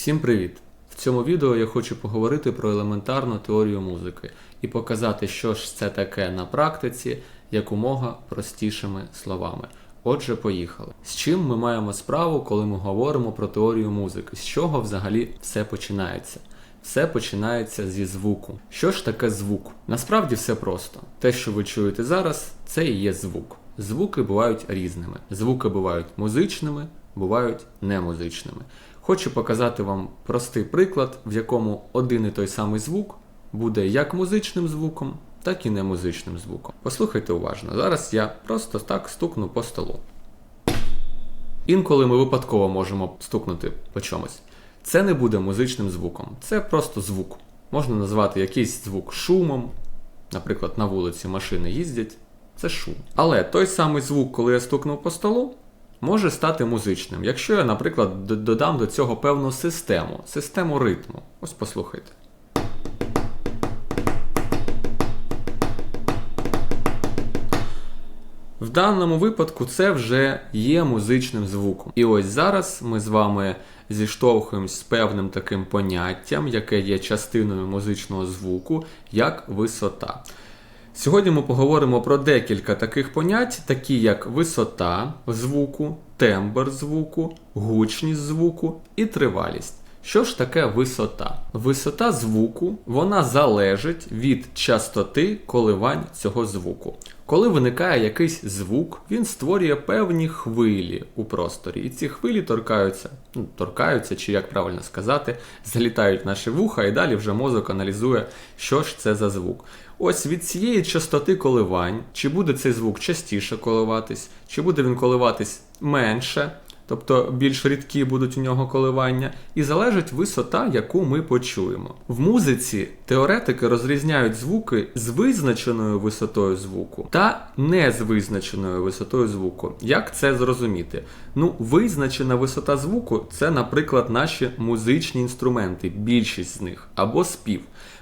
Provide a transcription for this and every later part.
Всім привіт! В цьому відео я хочу поговорити про елементарну теорію музики і показати, що ж це таке на практиці якомога простішими словами. Отже, поїхали. З чим ми маємо справу, коли ми говоримо про теорію музики? З чого взагалі все починається? Все починається зі звуку. Що ж таке звук? Насправді все просто. Те, що ви чуєте зараз, це і є звук. Звуки бувають різними. Звуки бувають музичними, бувають немузичними. Хочу показати вам простий приклад, в якому один і той самий звук буде як музичним звуком, так і немузичним звуком. Послухайте уважно. Зараз я просто так стукну по столу. Інколи ми випадково можемо стукнути по чомусь. Це не буде музичним звуком, це просто звук. Можна назвати якийсь звук шумом. Наприклад, на вулиці машини їздять, це шум. Але той самий звук, коли я стукнув по столу, може стати музичним, якщо я, наприклад, додам до цього певну систему, систему ритму. Ось послухайте. В даному випадку це вже є музичним звуком. І ось зараз ми з вами зіштовхуємось з певним таким поняттям, яке є частиною музичного звуку, як висота. Сьогодні ми поговоримо про декілька таких понять, такі як висота звуку, тембр звуку, гучність звуку і тривалість. Що ж таке висота? Висота звуку вона залежить від частоти коливань цього звуку. Коли виникає якийсь звук, він створює певні хвилі у просторі, і ці хвилі торкаються, ну, торкаються, чи як правильно сказати, залітають наші вуха, і далі вже мозок аналізує, що ж це за звук. Ось від цієї частоти коливань, чи буде цей звук частіше коливатись, чи буде він коливатись менше, тобто більш рідкі будуть у нього коливання, і залежить висота, яку ми почуємо. В музиці теоретики розрізняють звуки з визначеною висотою звуку та не з визначеною висотою звуку. Як це зрозуміти? Ну, визначена висота звуку це, наприклад, наші музичні інструменти, більшість з них, або спів.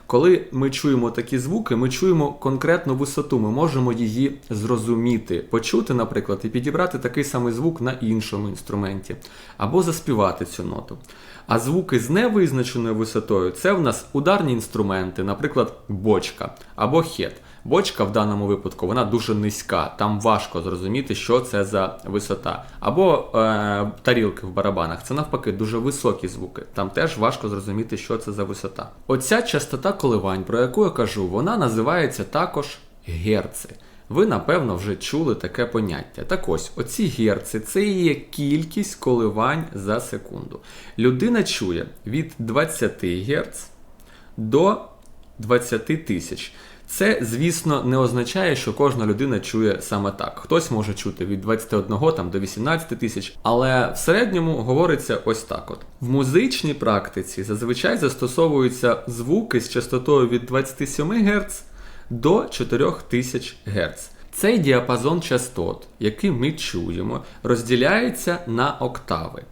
Коли ми чуємо такі звуки, ми чуємо конкретну висоту, ми можемо її зрозуміти, почути, наприклад, і підібрати такий самий звук на іншому інструменті, або заспівати цю ноту. А звуки з невизначеною висотою це в нас ударні інструменти, наприклад, бочка або хет. Бочка в даному випадку вона дуже низька, там важко зрозуміти, що це за висота. Або е, тарілки в барабанах, це навпаки дуже високі звуки. Там теж важко зрозуміти, що це за висота. Оця частота коливань, про яку я кажу, вона називається також герци. Ви, напевно, вже чули таке поняття. Так ось, оці герци це є кількість коливань за секунду. Людина чує від 20 Гц до 20 тисяч. Це, звісно, не означає, що кожна людина чує саме так. Хтось може чути від 21 там, до 18 тисяч, але в середньому говориться ось так: от. В музичній практиці зазвичай застосовуються звуки з частотою від 27 Гц до 4000 Гц. Цей діапазон частот, який ми чуємо, розділяється на октави.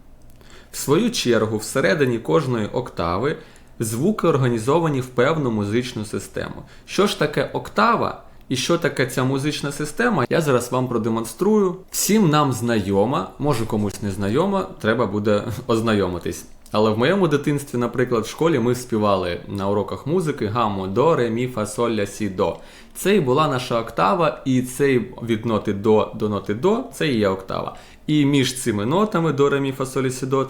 В свою чергу, всередині кожної октави звуки організовані в певну музичну систему. Що ж таке октава? І що таке ця музична система, я зараз вам продемонструю. Всім нам знайома, може комусь не знайома, треба буде ознайомитись. Але в моєму дитинстві, наприклад, в школі ми співали на уроках музики гаму до, ре, мі, фа, соль, ля, сі, до. Це і була наша октава, і цей від ноти до до ноти до це і є октава. І між цими нотами до, ре, мі, фа,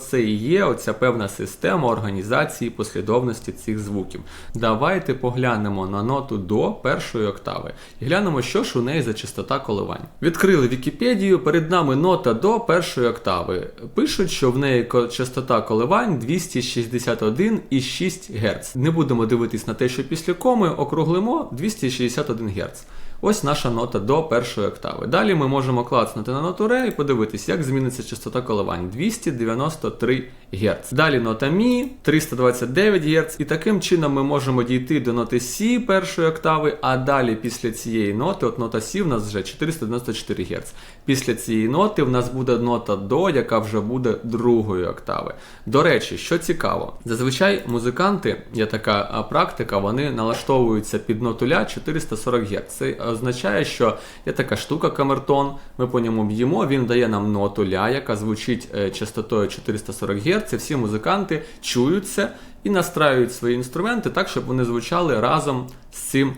це і є оця певна система організації послідовності цих звуків. Давайте поглянемо на ноту до першої октави і глянемо, що ж у неї за частота коливань. Відкрили Вікіпедію, перед нами нота до першої октави. Пишуть, що в неї частота коливань 261,6 Гц. Не будемо дивитись на те, що після коми округлимо 261 Гц. Ось наша нота до першої октави. Далі ми можемо клацнути на ноту ре і подивитись, як зміниться частота коливань 293 Гц. Далі нота мі 329 Гц. І таким чином ми можемо дійти до ноти Сі першої октави, а далі після цієї ноти, от нота Сі в нас вже 494 Гц. Після цієї ноти в нас буде нота до, яка вже буде другої октави. До речі, що цікаво, зазвичай музиканти, є така практика, вони налаштовуються під ноту ля 440 Гц. Це означає, що є така штука камертон, ми по ньому б'ємо, він дає нам ноту ля, яка звучить е, частотою 440 Гц. Всі музиканти чують це і настраюють свої інструменти так, щоб вони звучали разом з цим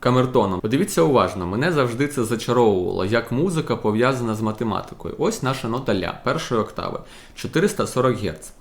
камертоном. Подивіться уважно, мене завжди це зачаровувало, як музика пов'язана з математикою. Ось наша нота ля першої октави 440 Гц.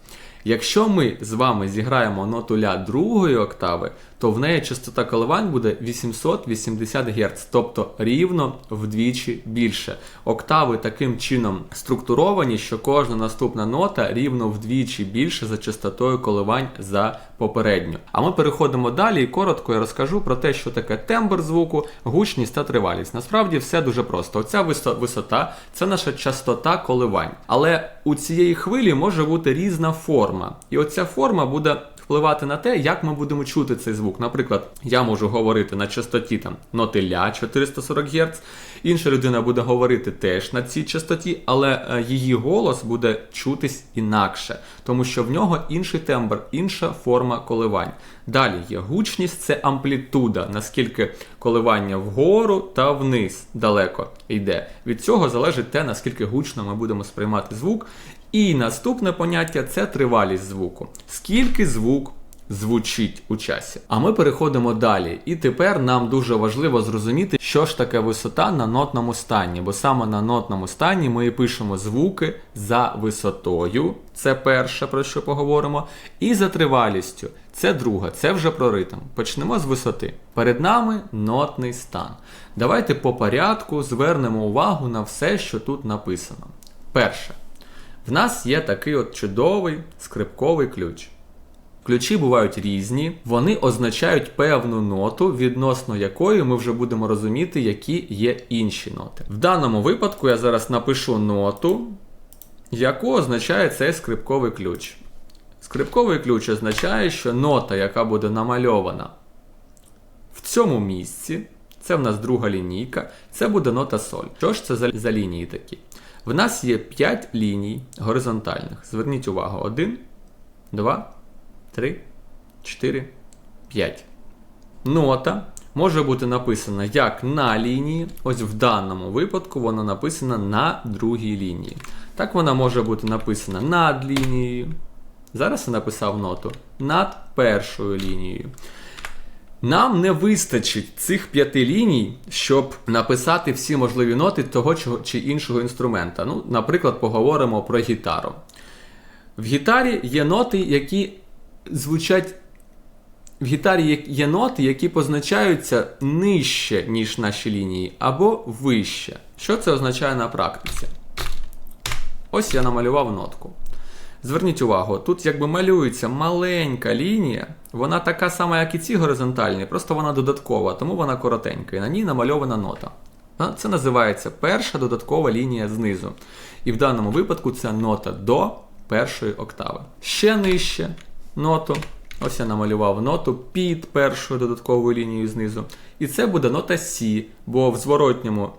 Якщо ми з вами зіграємо ноту ля другої октави, то в неї частота коливань буде 880 Гц, тобто рівно вдвічі більше. Октави таким чином структуровані, що кожна наступна нота рівно вдвічі більше за частотою коливань за попередню. А ми переходимо далі і коротко я розкажу про те, що таке тембр звуку, гучність та тривалість. Насправді все дуже просто. Оця висота це наша частота коливань. Але у цієї хвилі може бути різна форма. І оця форма буде впливати на те, як ми будемо чути цей звук. Наприклад, я можу говорити на частоті там ноти ля 440 Гц, інша людина буде говорити теж на цій частоті, але е, її голос буде чутись інакше, тому що в нього інший тембр, інша форма коливань. Далі є гучність, це амплітуда, наскільки коливання вгору та вниз далеко йде. Від цього залежить те, наскільки гучно ми будемо сприймати звук. І наступне поняття це тривалість звуку. Скільки звук звучить у часі. А ми переходимо далі. І тепер нам дуже важливо зрозуміти, що ж таке висота на нотному стані, бо саме на нотному стані ми і пишемо звуки за висотою, це перше, про що поговоримо, і за тривалістю. Це друге, це вже про ритм. Почнемо з висоти. Перед нами нотний стан. Давайте по порядку звернемо увагу на все, що тут написано. Перше. В нас є такий от чудовий скрипковий ключ. Ключі бувають різні, вони означають певну ноту, відносно якої ми вже будемо розуміти, які є інші ноти. В даному випадку я зараз напишу ноту, яку означає цей скрипковий ключ. Скрипковий ключ означає, що нота, яка буде намальована в цьому місці, це в нас друга лінійка, це буде нота соль. Що ж це за, лінії такі? В нас є 5 ліній горизонтальних. Зверніть увагу: 1, 2, 3, 4, 5. Нота може бути написана як на лінії, ось в даному випадку вона написана на другій лінії. Так вона може бути написана над лінією. Зараз я написав ноту над першою лінією. Нам не вистачить цих п'яти ліній, щоб написати всі можливі ноти того чи іншого інструмента. Ну, наприклад, поговоримо про гітару. В гітарі є ноти, які звучать. В гітарі є ноти, які позначаються нижче, ніж наші лінії, або вище. Що це означає на практиці? Ось я намалював нотку. Зверніть увагу, тут якби малюється маленька лінія, вона така сама, як і ці горизонтальні, просто вона додаткова, тому вона коротенька, і на ній намальована нота. Це називається перша додаткова лінія знизу. І в даному випадку це нота до першої октави. Ще нижче ноту. Ось я намалював ноту під першою додатковою лінією знизу. І це буде нота Сі, бо в зворотньому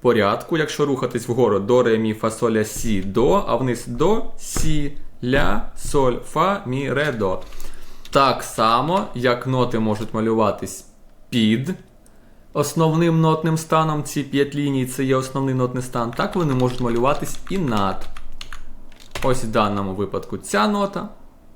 порядку, якщо рухатись вгору до ре, мі, фа, соля, сі, до, а вниз до, сі, ля, соль, фа, мі, ре, до. Так само, як ноти можуть малюватись під основним нотним станом, ці 5 ліній це є основний нотний стан, так вони можуть малюватись і над. Ось в даному випадку ця нота,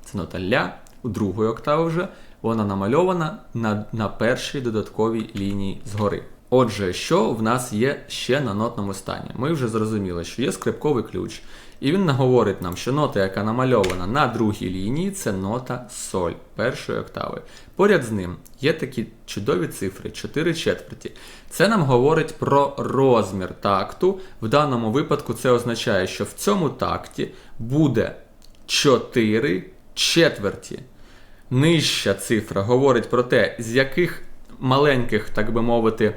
це нота ля, у другої октави вже, вона намальована на, на першій додатковій лінії згори. Отже, що в нас є ще на нотному стані? Ми вже зрозуміли, що є скрипковий ключ, і він говорить нам, що нота, яка намальована на другій лінії, це нота соль першої октави. Поряд з ним є такі чудові цифри 4 четверті. Це нам говорить про розмір такту. В даному випадку це означає, що в цьому такті буде 4 четверті. Нижча цифра говорить про те, з яких маленьких, так би мовити,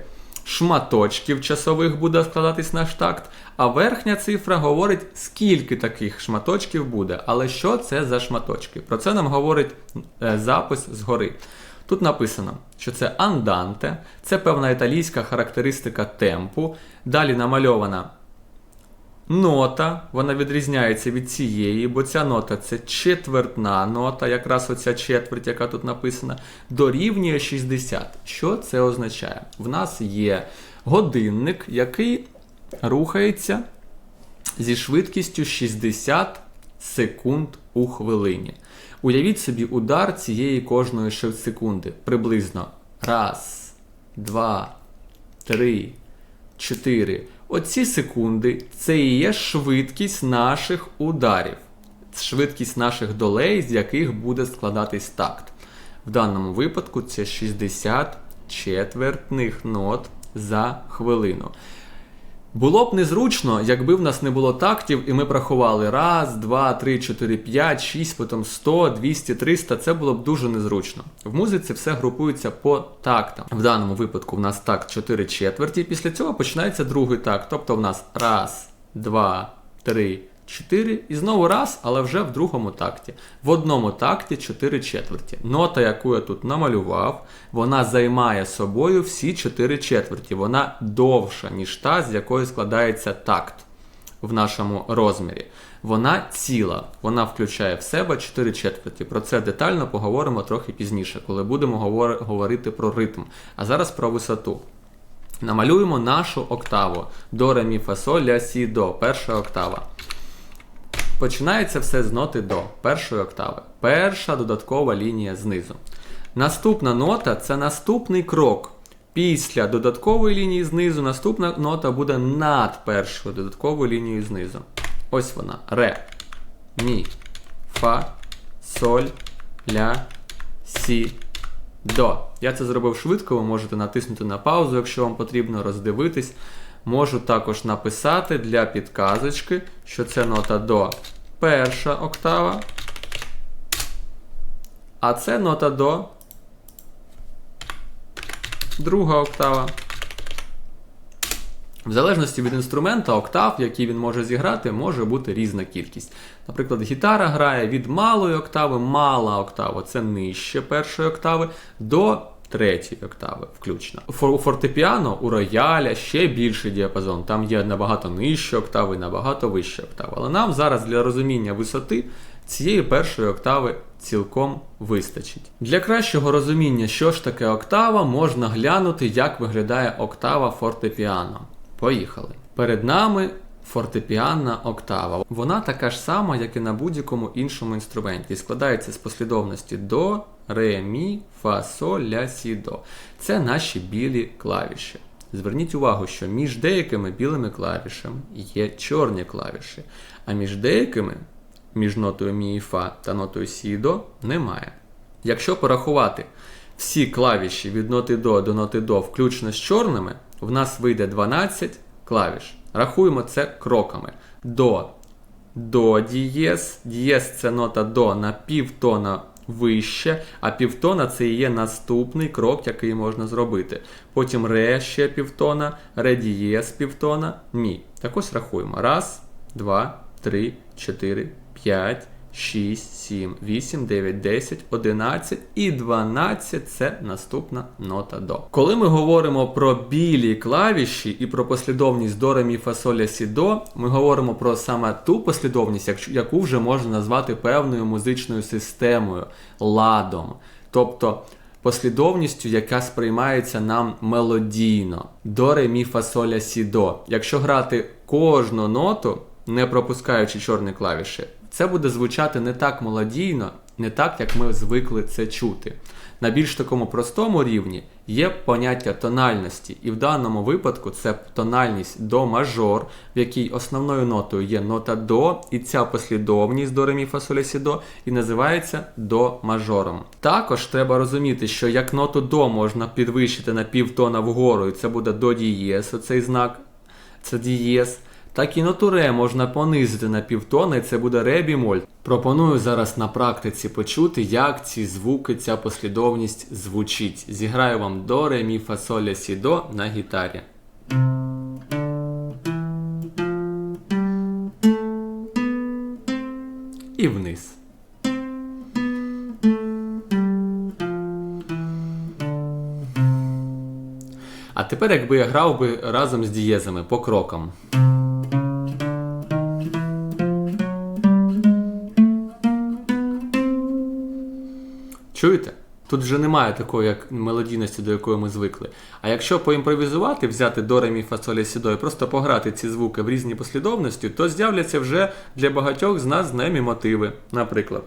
шматочків часових буде складатись наш такт, а верхня цифра говорить, скільки таких шматочків буде. Але що це за шматочки? Про це нам говорить е, запис згори. Тут написано, що це анданте, це певна італійська характеристика темпу. Далі намальована Нота, вона відрізняється від цієї, бо ця нота це четвертна нота, якраз оця четверть, яка тут написана, дорівнює 60. Що це означає? В нас є годинник, який рухається зі швидкістю 60 секунд у хвилині. Уявіть собі удар цієї кожної секунди. Приблизно раз, два, три, чотири. Оці секунди це і є швидкість наших ударів, швидкість наших долей, з яких буде складатись такт. В даному випадку це 60 четвертних нот за хвилину. Було б незручно, якби в нас не було тактів, і ми порахували раз, два, три, чотири, п'ять, шість, потім 100, 200, 300. Це було б дуже незручно. В музиці все групується по тактам. В даному випадку в нас такт 4 четверті. Після цього починається другий такт. Тобто в нас раз, два, три, чотири. І знову раз, але вже в другому такті. В одному такті 4 четверті. Нота, яку я тут намалював, вона займає собою всі 4 четверті. Вона довша, ніж та, з якої складається такт в нашому розмірі. Вона ціла, вона включає в себе 4 четверті. Про це детально поговоримо трохи пізніше, коли будемо говор- говорити про ритм. А зараз про висоту. Намалюємо нашу октаву до ре, мі, фа, соль, ля, сі, до. Перша октава. Починається все з ноти до першої октави. Перша додаткова лінія знизу. Наступна нота це наступний крок. Після додаткової лінії знизу наступна нота буде над першою додатковою лінією знизу. Ось вона. Ре, мі, фа, соль, ля, сі, до. Я це зробив швидко, ви можете натиснути на паузу, якщо вам потрібно роздивитись. Можу також написати для підказочки, що це нота до перша октава. А це нота до друга октава. В залежності від інструмента, октав, який він може зіграти, може бути різна кількість. Наприклад, гітара грає від малої октави, мала октава це нижче першої октави, до третьої октави, включно. У фортепіано, у рояля ще більший діапазон. Там є набагато нижчі октави набагато вищі октави. Але нам зараз для розуміння висоти цієї першої октави цілком вистачить. Для кращого розуміння, що ж таке октава, можна глянути, як виглядає октава фортепіано. Поїхали. Перед нами фортепіанна октава. Вона така ж сама, як і на будь-якому іншому інструменті. Складається з послідовності до, ре, мі, фа, соль, ля, сі, до. Це наші білі клавіші. Зверніть увагу, що між деякими білими клавішами є чорні клавіші, а між деякими, між нотою мі і фа та нотою сі до, немає. Якщо порахувати всі клавіші від ноти до до ноти до, включно з чорними, в нас вийде 12 клавіш. Рахуємо це кроками. До, до дієс. Дієс це нота до на півтона вище, а півтона це є наступний крок, який можна зробити. Потім ре ще півтона, ре дієс півтона, мі. Так ось рахуємо. Раз, два, три, чотири, п'ять. 6, 7, 8, 9, 10, 11 і 12 це наступна нота до. Коли ми говоримо про білі клавіші і про послідовність до, ре, мі, сі, до, ми говоримо про саме ту послідовність, яку вже можна назвати певною музичною системою, ладом. Тобто послідовністю, яка сприймається нам мелодійно. До, ре, мі, фа, сі, до. Якщо грати кожну ноту, не пропускаючи чорні клавіші, це буде звучати не так мелодійно, не так, як ми звикли це чути. На більш такому простому рівні є поняття тональності, і в даному випадку це тональність до мажор, в якій основною нотою є нота до, і ця послідовність до ре, мі, фа, соль, ля, сі, до, і називається до мажором. Також треба розуміти, що як ноту до можна підвищити на півтона вгору, і це буде до дієс, оцей знак, це дієс. Так і можна понизити на півтона, і це буде ре бімоль. Пропоную зараз на практиці почути, як ці звуки, ця послідовність звучить. Зіграю вам до ре, мі, фа, соль, ля, сі, до на гітарі. І вниз. А тепер, якби я грав би разом з дієзами по крокам. Чуєте? Тут вже немає такої як мелодійності, до якої ми звикли. А якщо поімпровізувати, взяти до ремі, фасолі, фа, солі, сі, до і просто пограти ці звуки в різні послідовності, то з'являться вже для багатьох з нас знайомі мотиви. Наприклад.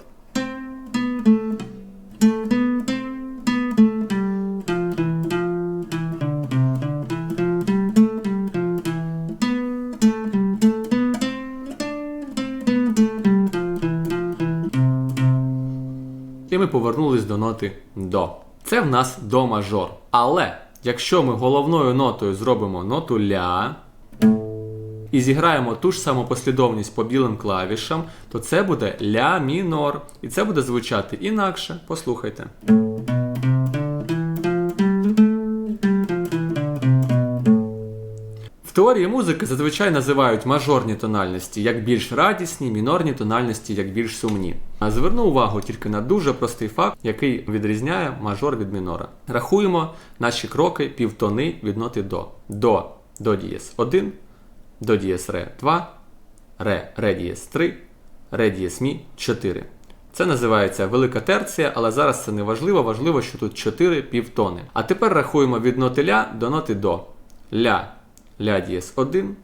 І ми повернулись до ноти до. Це в нас до мажор. Але якщо ми головною нотою зробимо ноту ля і зіграємо ту ж саму послідовність по білим клавішам, то це буде ля мінор. І це буде звучати інакше. Послухайте. Теорії музики зазвичай називають мажорні тональності як більш радісні, мінорні тональності як більш сумні. А зверну увагу тільки на дуже простий факт, який відрізняє мажор від мінора. Рахуємо наші кроки півтони від ноти до. До до дієс 1, до дієс ре 2, ре ре дієс 3, ре дієс мі 4. Це називається велика терція, але зараз це не важливо. Важливо, що тут 4 півтони. А тепер рахуємо від ноти ля до ноти до. Ля ля дієс 1,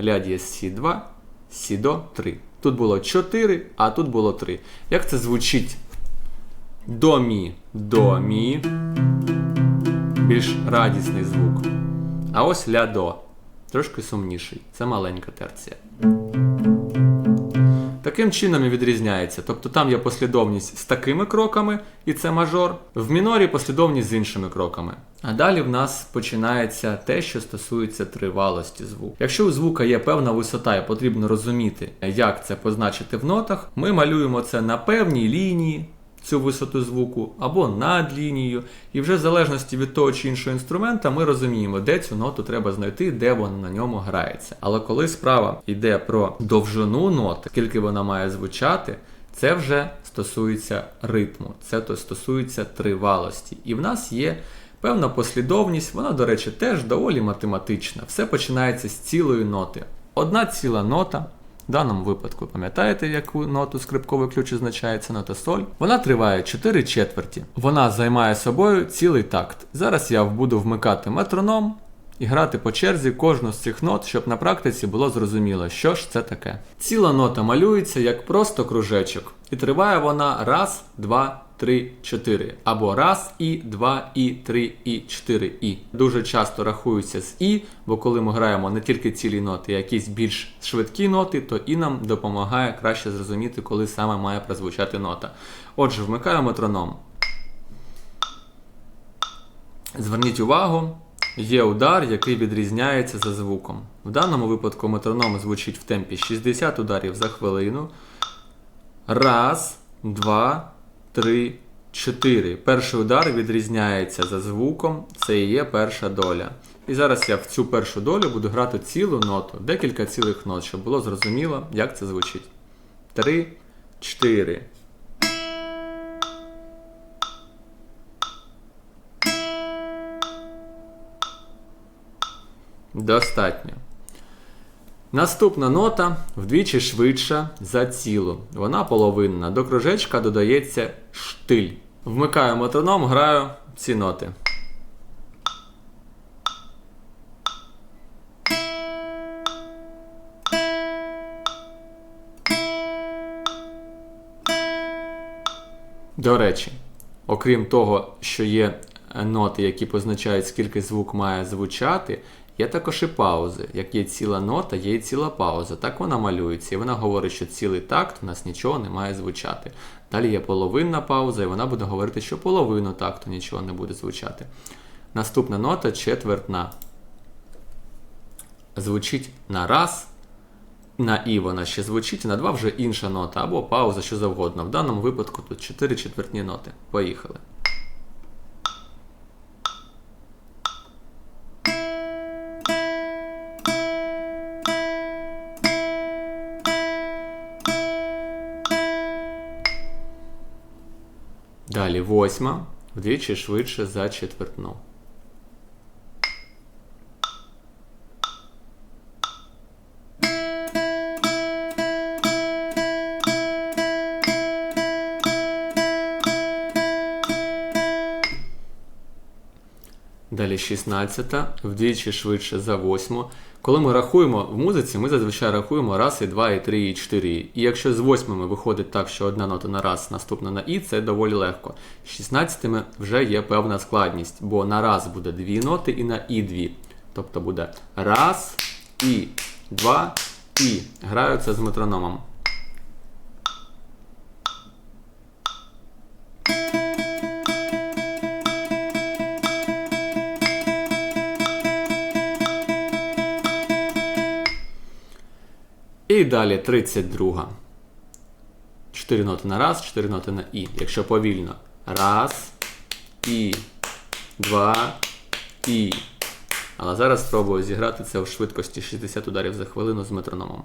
ля дієс сі 2, сі до 3. Тут було 4, а тут було 3. Як це звучить? До мі, до мі. Більш радісний звук. А ось ля до. Трошки сумніший. Це маленька терція. Таким чином і відрізняється. Тобто там є послідовність з такими кроками, і це мажор, в мінорі послідовність з іншими кроками. А далі в нас починається те, що стосується тривалості звуку. Якщо у звука є певна висота і потрібно розуміти, як це позначити в нотах, ми малюємо це на певній лінії. Цю висоту звуку або над лінією, і вже в залежності від того чи іншого інструмента ми розуміємо, де цю ноту треба знайти, де вона на ньому грається. Але коли справа йде про довжину ноти, скільки вона має звучати, це вже стосується ритму, це то стосується тривалості. І в нас є певна послідовність, вона, до речі, теж доволі математична. Все починається з цілої ноти. Одна ціла нота. В даному випадку, пам'ятаєте, яку ноту скрипковий ключ означається нота соль? Вона триває 4 четверті. Вона займає собою цілий такт. Зараз я буду вмикати метроном і грати по черзі кожну з цих нот, щоб на практиці було зрозуміло, що ж це таке. Ціла нота малюється як просто кружечок. І триває вона раз, два, 3, 4. Або раз і, два і, три і, 4 і. Дуже часто рахуються з і, бо коли ми граємо не тільки цілі ноти, а якісь більш швидкі ноти, то і нам допомагає краще зрозуміти, коли саме має прозвучати нота. Отже, вмикаю метроном. Зверніть увагу, є удар, який відрізняється за звуком. В даному випадку метроном звучить в темпі 60 ударів за хвилину. Раз, два, три, чотири. Перший удар відрізняється за звуком, це і є перша доля. І зараз я в цю першу долю буду грати цілу ноту, декілька цілих нот, щоб було зрозуміло, як це звучить. Три, чотири. Достатньо. Наступна нота вдвічі швидша за цілу. Вона половинна. До кружечка додається штиль. Вмикаю метроном, граю ці ноти. До речі, окрім того, що є ноти, які позначають, скільки звук має звучати, Є також і паузи. Як є ціла нота, є і ціла пауза. Так вона малюється, і вона говорить, що цілий такт у нас нічого не має звучати. Далі є половинна пауза, і вона буде говорити, що половину такту нічого не буде звучати. Наступна нота четвертна. Звучить на раз. На І вона ще звучить, на два вже інша нота або пауза, що завгодно. В даному випадку тут 4 четвертні ноти. Поїхали. Далі восьма, вдвічі швидше за четвертну. Далі 16, вдвічі швидше за восьму. Коли ми рахуємо в музиці, ми зазвичай рахуємо раз, і два, і три, і чотири. І якщо з восьмими виходить так, що одна нота на раз, наступна на і, це доволі легко. З 16 вже є певна складність, бо на раз буде дві ноти і на і дві. Тобто буде раз, і, два, і. Граю це з метрономом. І далі 32. 4 ноти на раз, 4 ноти на і. Якщо повільно. Раз, і, два, і. Але зараз спробую зіграти це у швидкості 60 ударів за хвилину з метрономом.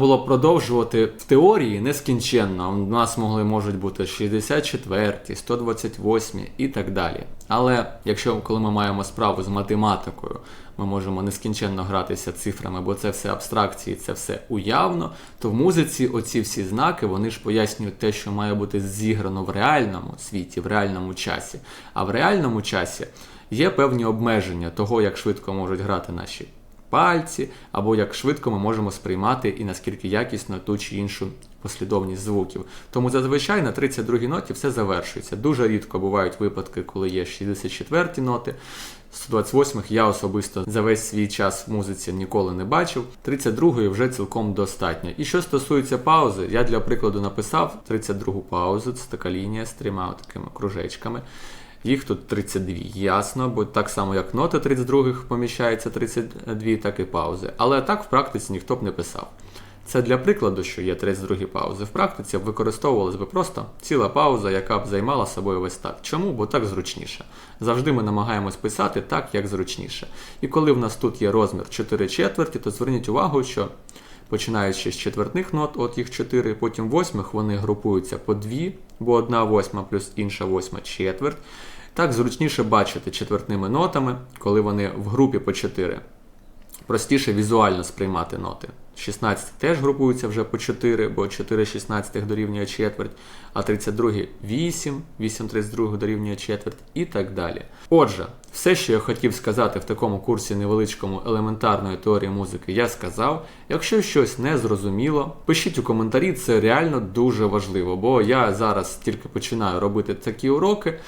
Було продовжувати в теорії нескінченно. У нас могли можуть бути 64, 128 і так далі. Але якщо коли ми маємо справу з математикою, ми можемо нескінченно гратися цифрами, бо це все абстракції, це все уявно, то в музиці оці всі знаки вони ж пояснюють те, що має бути зіграно в реальному світі, в реальному часі. А в реальному часі є певні обмеження того, як швидко можуть грати наші пальці, або як швидко ми можемо сприймати і наскільки якісно ту чи іншу послідовність звуків. Тому зазвичай на 32-й ноті все завершується. Дуже рідко бувають випадки, коли є 64-ті ноти. 128-х я особисто за весь свій час в музиці ніколи не бачив. 32-ї вже цілком достатньо. І що стосується паузи, я для прикладу написав 32-гу паузу, це така лінія з трьома такими кружечками. Їх тут 32, ясно, бо так само, як ноти 32-х поміщається 32, так і паузи. Але так в практиці ніхто б не писав. Це для прикладу, що є 32 паузи. В практиці використовувалась би просто ціла пауза, яка б займала собою весь так. Чому? Бо так зручніше. Завжди ми намагаємось писати так, як зручніше. І коли в нас тут є розмір 4 четверті, то зверніть увагу, що починаючи з четвертних нот, от їх 4, потім восьмих вони групуються по 2, бо одна восьма плюс інша восьма четверть. Так зручніше бачити четвертними нотами, коли вони в групі по 4. Простіше візуально сприймати ноти. 16 теж групуються вже по 4, бо 4 16 дорівнює четверть, а 32 8, 8 32 дорівнює четверть і так далі. Отже, все, що я хотів сказати в такому курсі невеличкому елементарної теорії музики, я сказав. Якщо щось не зрозуміло, пишіть у коментарі, це реально дуже важливо, бо я зараз тільки починаю робити такі уроки.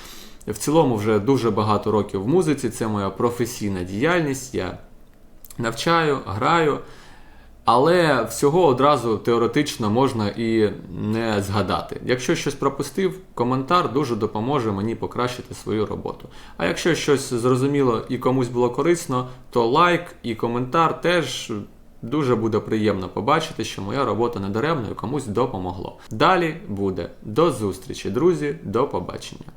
В цілому вже дуже багато років в музиці, це моя професійна діяльність. Я навчаю, граю, але всього одразу теоретично можна і не згадати. Якщо щось пропустив, коментар дуже допоможе мені покращити свою роботу. А якщо щось зрозуміло і комусь було корисно, то лайк і коментар теж. Дуже буде приємно побачити, що моя робота не комусь допомогло. Далі буде до зустрічі, друзі, до побачення.